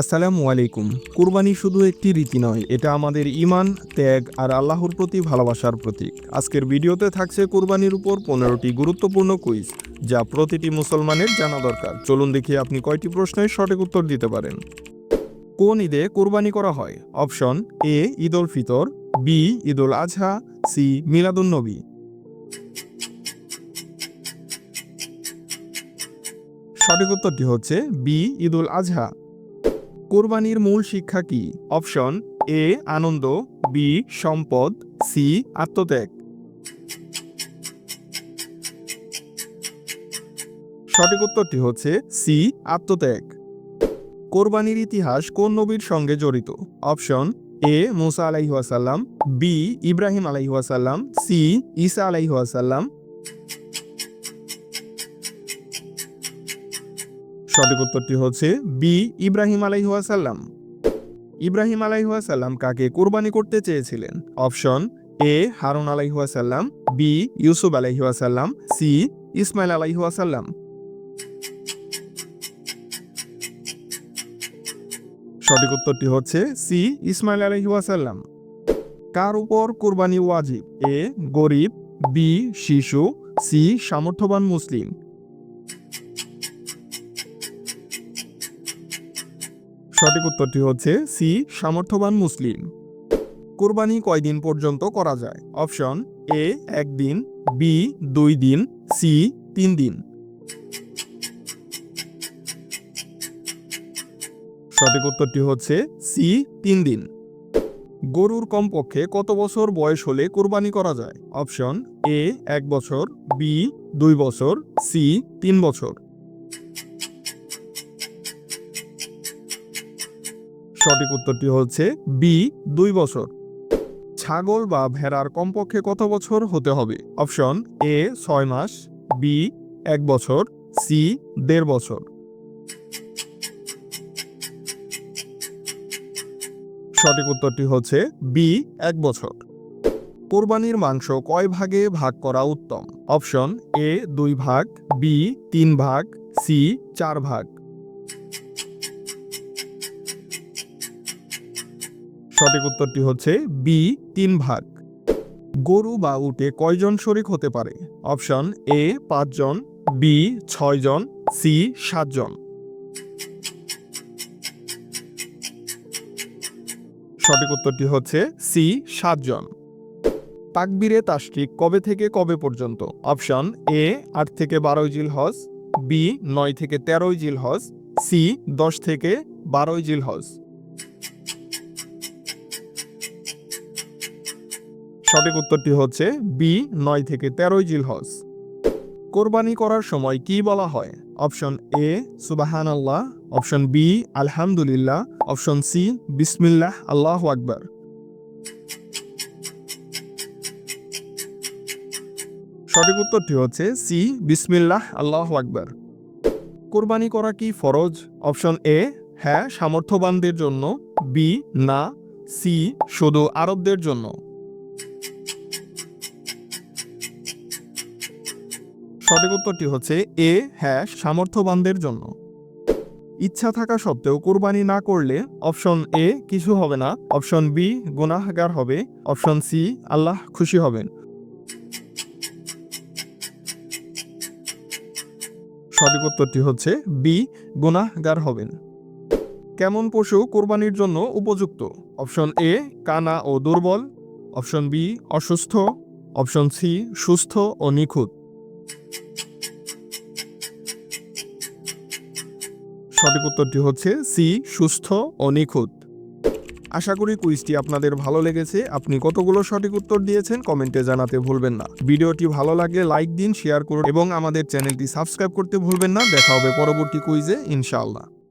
আসসালামু আলাইকুম। কুরবানি শুধু একটি রীতি নয়, এটা আমাদের ইমান ত্যাগ আর আল্লাহর প্রতি ভালোবাসার প্রতীক। আজকের ভিডিওতে থাকছে কুরবানির উপর পনেরোটি গুরুত্বপূর্ণ কুইজ, যা প্রতিটি মুসলমানের জানা দরকার। চলুন দেখি আপনি কয়টি প্রশ্নের সঠিক উত্তর দিতে পারেন। কোন ঈদে কোরবানি করা হয়? Option A Eid ul Fitr, B Eid ul Azha C, Miladun Nabi. সঠিক উত্তরটি হচ্ছে বি ঈদ উল আজহা কোরবানির মূল শিক্ষা কি? অপশন এ, আনন্দ, বি, সম্পদ, সি, আত্মত্যাগ। সঠিক উত্তরটি হচ্ছে সি, আত্মত্যাগ। কোরবানির ইতিহাস কোন নবীর সঙ্গে জড়িত? অপশন এ, মুসা আলাইহাসাল্লাম বি, ইব্রাহিম আলাইহাসাল্লাম সি, ঈসা আলাইহাসাল্লাম সঠিক উত্তরটি হচ্ছে বি, ইব্রাহিম আলাইহাসাল্লাম ইব্রাহিম আলাইহাসাল্লাম কাকে কোরবানি করতে চেয়েছিলেন? অপশন এ, হারুন আলাইহাসাল্লাম বি, ইউসুফ আলাইহাসাল্লাম সি, ইসমাইল আলাইহাসাল্লাম সঠিক উত্তরটি হচ্ছে সি, ইসমাইল আলাইহাসাল্লাম কার উপর কোরবানি ওয়াজিব? এ, গরিব, বি, শিশু, সি, সামর্থ্যবান মুসলিম। সঠিক উত্তরটি হচ্ছে সি, সামর্থ্যবান মুসলিম। কোরবানি কয়দিন পর্যন্ত করা যায়? অপশন এ, একদিন, বি, দুই দিন, সি, তিন দিন। সঠিক উত্তরটি হচ্ছে সি, তিন দিন। গরুর কমপক্ষে কত বছর বয়স হলে কোরবানি করা যায়? অপশন এ, এক বছর, বি, দুই বছর, সি, তিন বছর। সঠিক উত্তরটি হচ্ছে বি, দুই বছর। ছাগল বা ভেড়ার কমপক্ষে কত বছর হতে হবে? অপশন এ, ছয় মাস, বি, এক বছর, সি, দেড় বছর। সঠিক উত্তরটি হচ্ছে বি, এক বছর। কোরবানির মাংস কয় ভাগে ভাগ করা উত্তম? অপশন এ, দুই ভাগ, বি, তিন ভাগ, সি, চার ভাগ। সঠিক উত্তরটি হচ্ছে বি, তিন ভাগ। গরু বা উটে কয়জন শরিক হতে পারে? অপশন এ, পাঁচজন, বি, ছয়জন, সি, সাতজন। সঠিক উত্তরটি হচ্ছে সি, সাতজন। তাকবিরে তাসরিক কবে থেকে কবে পর্যন্ত? অপশন এ, আট থেকে বারোই জিল হজ বি, নয় থেকে তেরোই জিল হজ সি, দশ থেকে বারোই জিল হজ সঠিক উত্তরটি হচ্ছে বি, নয় থেকে তেরোই জিলহজ। কোরবানি করার সময় কি বলা হয়? অপশন এ সুবাহান আল্লাহ অপশন বি, আলহামদুলিল্লাহ। অপশন সি, বিসমিল্লাহ, আল্লাহ আকবার। সঠিক উত্তরটি হচ্ছে সি, বিসমিল্লাহ, আল্লাহ আকবার। কোরবানি করা কি ফরজ? অপশন এ হ্যাঁ সামর্থ্যবানদের জন্য। বি, না। সি, শুধু আরবদের জন্য। সঠিক উত্তরটি হচ্ছে এ হ্যাঁ সামর্থ্যবানদের জন্য। ইচ্ছা থাকা সত্ত্বেও কোরবানি না করলে অপশন এ কিছু হবে না, অপশন বি গুনাহগার হবে, অপশন সি আল্লাহ খুশি হবেন। সঠিক উত্তরটি হচ্ছে বি গুনাহগার হবেন। কেমন পশু কোরবানির জন্য উপযুক্ত? অপশন এ কানা ও দুর্বল, অপশন বি অসুস্থ, অপশন সি সুস্থ ও নিখুঁত। সঠিক উত্তরটি হচ্ছে সি, সুস্থ ও নিখুঁত। আশা করি কুইজটি আপনাদের ভালো লেগেছে। আপনি কতগুলো সঠিক উত্তর দিয়েছেন কমেন্টে জানাতে ভুলবেন না। ভিডিওটি ভালো লাগলে লাইক দিন, শেয়ার করুন এবং আমাদের চ্যানেলটি সাবস্ক্রাইব করতে ভুলবেন না। দেখা হবে পরবর্তী কুইজে, ইনশাআল্লাহ।